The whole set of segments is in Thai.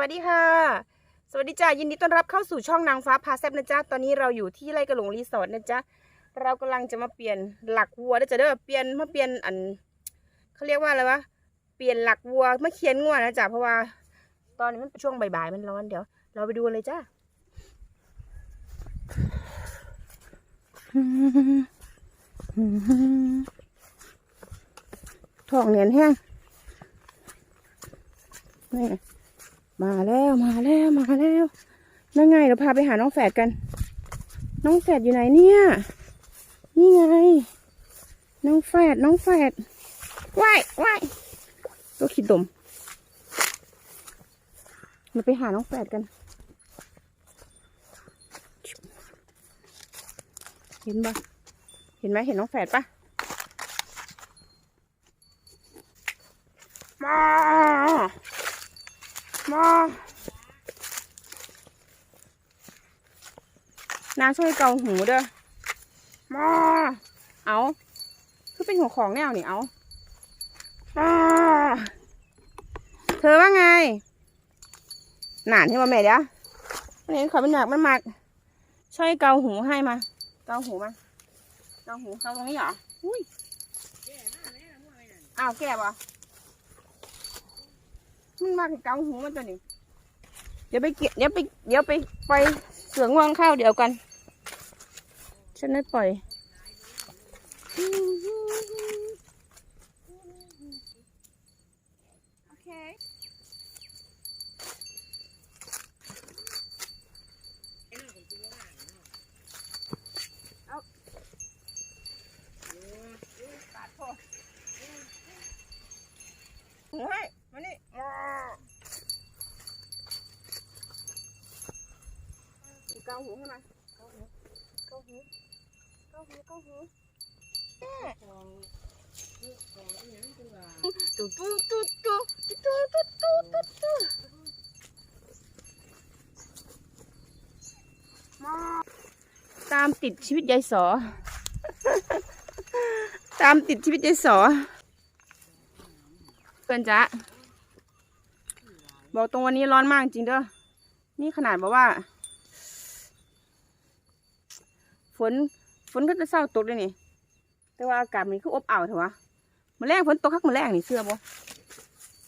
วัสดีค่ะ สวัสดีจ้ายินดีต้อนรับเข้าสู่ช่องนางฟ้าพาแซบนะจ๊ะตอนนี้เราอยู่ที่ไร่กระหลงรีสอร์ทนะจ๊ะเรากำลังจะมาเปลี่ยนหลักวัวนะจ๊ะเด้อเปลี่ยนมาเปลี่ยนอันเขาเรียกว่าอะไรวะเปลี่ยนหลักวัวมาเคียนงัวนะจ๊ะเพราะว่า ตอนนี้มันเป็นช่วงบ่ายๆมันร้อนเดี๋ยว เราไปดูเลยจ้าท้องเหนียนแห้งนี่ มาแล้วมาแล้วมาแล้วนั่นไงเราพาไปหาน้องแฝดกัน น้องแฝดอยู่ไหนเนี่ย นี่ไง น้องแฝดน้องแฝดว่ายว่ายตัวขีดดมเราไปหาน้องแฝดกัน เห็นปะเห็นไหมเห็นน้องแฝดปะมา มาน้าช่วยเกาหูเด้อมาเอา คือเป็นหัวของแนวนี่เอามาเธอว่าไง หนานที่ว่าแม่เดี๋ยววันนี้ขอเป็นหนักมันมากช่วยเกาหูให้มา เกาหูมา เกาหูเกาตรงนี้เหรอ อุ้ยอ้าวแก่ปะ มันมาถึงเกาหูมันตัวนี้ เดี๋ยวไปเกี่ยวเดี๋ยวไปเดี๋ยวไปไปเสืองวางข้าวเดี๋ยวกัน ฉันได้ปล่อยโอเคเอาปาดพ่อเฮ้ยมานี่อ้อ เกาหูให้มันเกาหูเกาหู เกาหูเกาหูแม่ตุ๊ตุ๊ตุ๊ตุ๊ตุ๊ตุ๊ตุ๊ตุ๊ตุ๊มาตามติดชีวิตยายสอ ตามติดชีวิตยายสอเพื่อนจ๊ะบอกตรงวันนี้ร้อนมากจริงเด้อ นี่ขนาดบอกว่า ฝน ฝนก็จะเศร้าตกเลยนี่ แต่ว่าอากาศมันคืออบอ้าวเถอะวะมันแรงฝนตกคักมันแรงนี่เสื้อบ่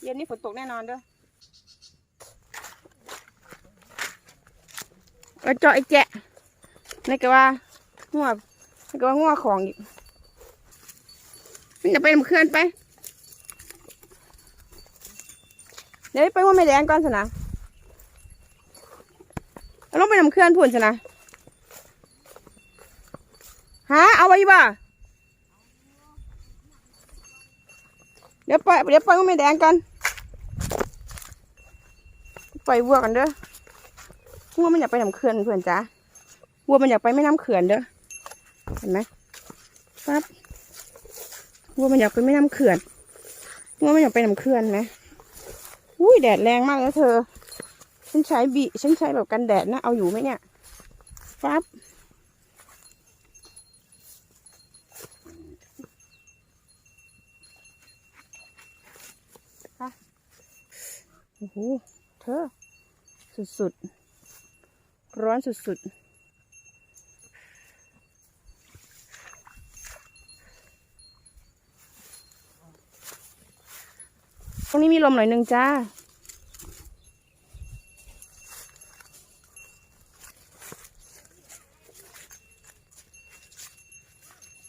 เย็นนี้ฝนตกแน่นอนเด้อเออเจาะไอ้แจะนี่ก็ว่างัวนี่ก็ว่างัวของอีกมันจะไปน้ำเคลื่อนไป เดี๋ยวไปว่าไม่แดงก่อนสินะเอาลงไปน้ำเคลื่อนพุ่นสินะ ฮะเอาไว้บ่าเดี๋ยวไปเดี๋ยวไปก็ไม่แดงกันไปวัวกันเด้อวัวมันอยากไปน้ำเขื่อนเพื่อนจ้าวัวมันอยากไปไม่น้ำเขื่อนเด้อเห็นไหมปั๊บวัวมันอยากไปไม่น้ำเขื่อนวัวมันอยากไปน้ำเขื่อนไหมอุ้ยแดดแรงมากแล้วเธอ ฉันใช้บีฉันใช้แบบกันแดดนะเอาอยู่ไหมเนี่ยปั๊บ อ้โห เธอ สุดๆ ร้อนสุดๆตรงนี้มีลมหน่อยหนึ่งจ้า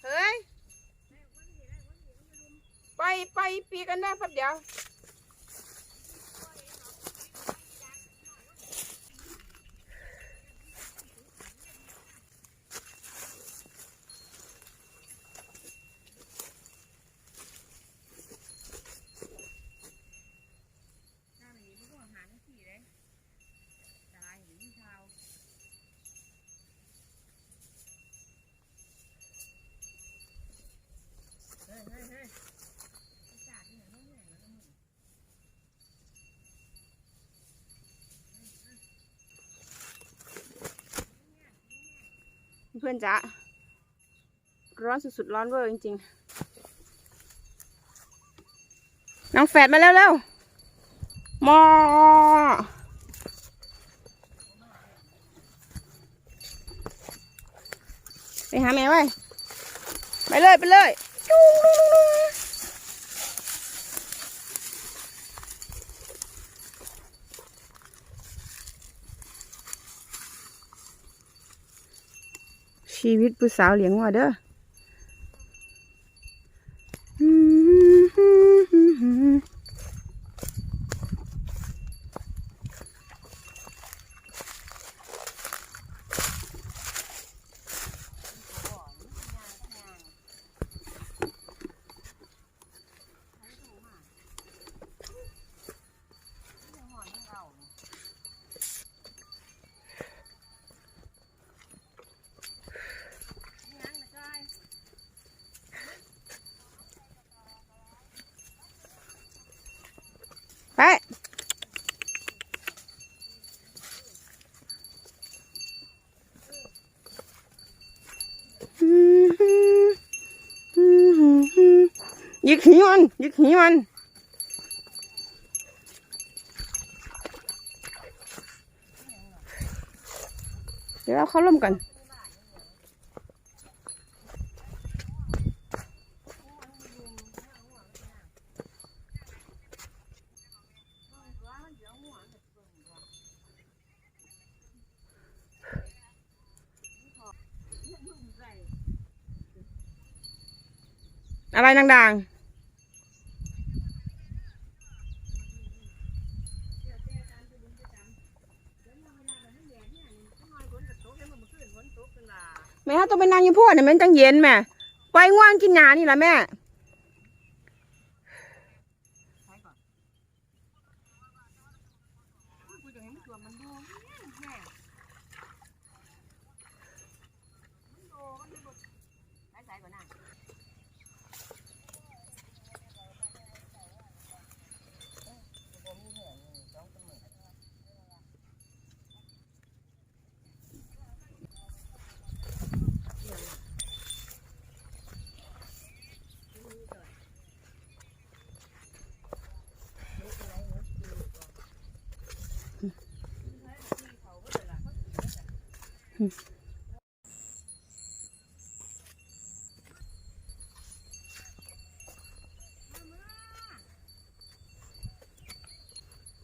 เฮ้ย ไปไปปีกันได้พับเดียว เพื่อนจ้ะร้อนสุดๆร้อนเวอร์จริงๆน้องแฝดมาแล้วเร็วมอไปหาแม่ไว้ ไปเลย ไปเลยจุ้ง ชีวิตผู้สาวเลี้ยงวัวเด้ออืม ไป ยิกหีมันยิกหีมันเดี๋ยวเราเข้าร่มกันอะไรดังๆ ก็ไปนั่งอยี่พ่อเนี่ยมันจังเย็นแม่ไปง่วงกินหนานี่ละแม่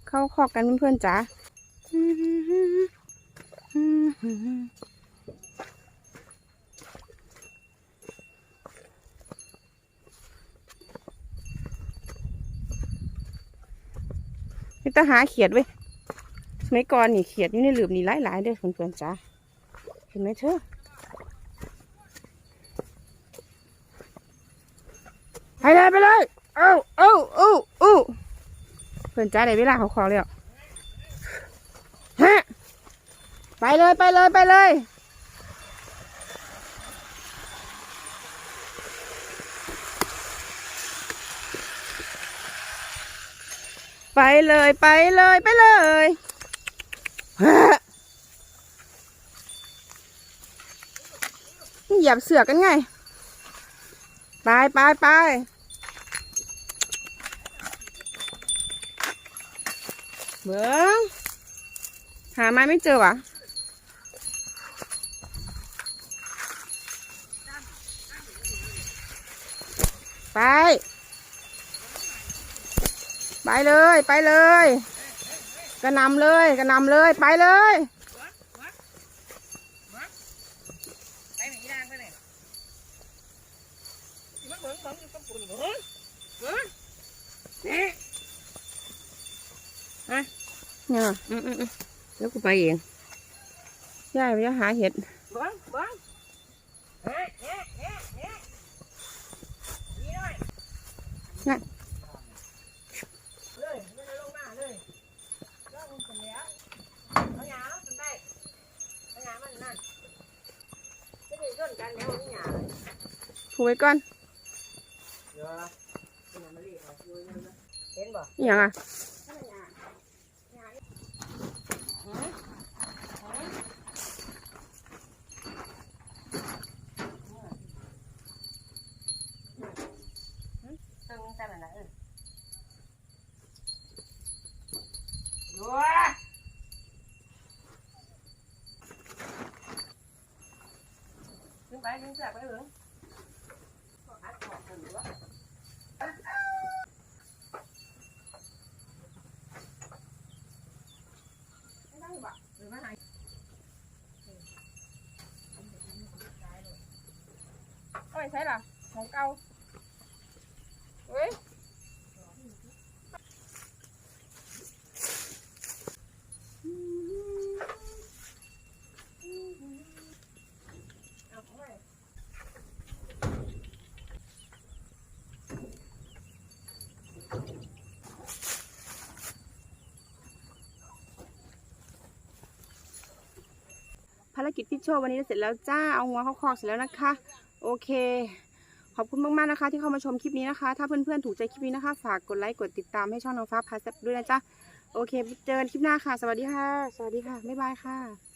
เข้าคอกกันเพื่อนๆจ๋านี่ต้องหาเขียดเว้ยสมัยก่อนนี่เขียดอยู่ในหลืบนี่หลายๆเด้อเพื่อนๆจ๋า ไหมเธอไปเลยไปเลยเอ้าเอ้าเอ้าเอ้าเพื่อนจ้าได้เวลาเขาขอแล้วฮะไปเลยไปเลยไปเลยไปเลยไปเลยไปเลยฮะนี่เห ยียบเสือกันไง ไปไปไปเบิ้งหาไม้ไม่เจอวะไป ไปเลยไปเลย กระนำเลยกระนำเลยไปเลย มอืมแล้วกูไปเอง ย่ายไปหาเห็ด เบิ้งเบิ้งเฮ้ยเฮ้ยเฮ้ยเฮ้ยนี่ด้วยเลยไม่ได้ลงมาเลยลงกันแล้วเอาหยาแล้วมันได้เ อาหยามันนั่นไม่ได้ต้นกันแล้วเอาหยา ผูกไว้ก่อน เดี๋ยวเป็นอะไรมาเรียกเอาอยู่นั่นนะเห็นบ่ อหย่างอ่ะ ตึงกันอะไรเออดูขึ้นไปขึ้น ใช้ล่ะของเก่าเฮ้ยเอาภารกิจพิชโชว์วันนี้เสร็จแล้วจ้า เอาหัวเข้าคอกเสร็จแล้วนะคะ โอเค ขอบคุณมากๆนะคะ ที่เข้ามาชมคลิปนี้นะคะ ถ้าเพื่อนๆถูกใจคลิปนี้นะคะ ฝากกดไลค์กดติดตามให้ช่องน้องฟ้าพาแซบด้วยนะจ๊ะโอเค เจอกันคลิปหน้าค่ะ สวัสดีค่ะ สวัสดีค่ะ บ๊ายบายค่ะ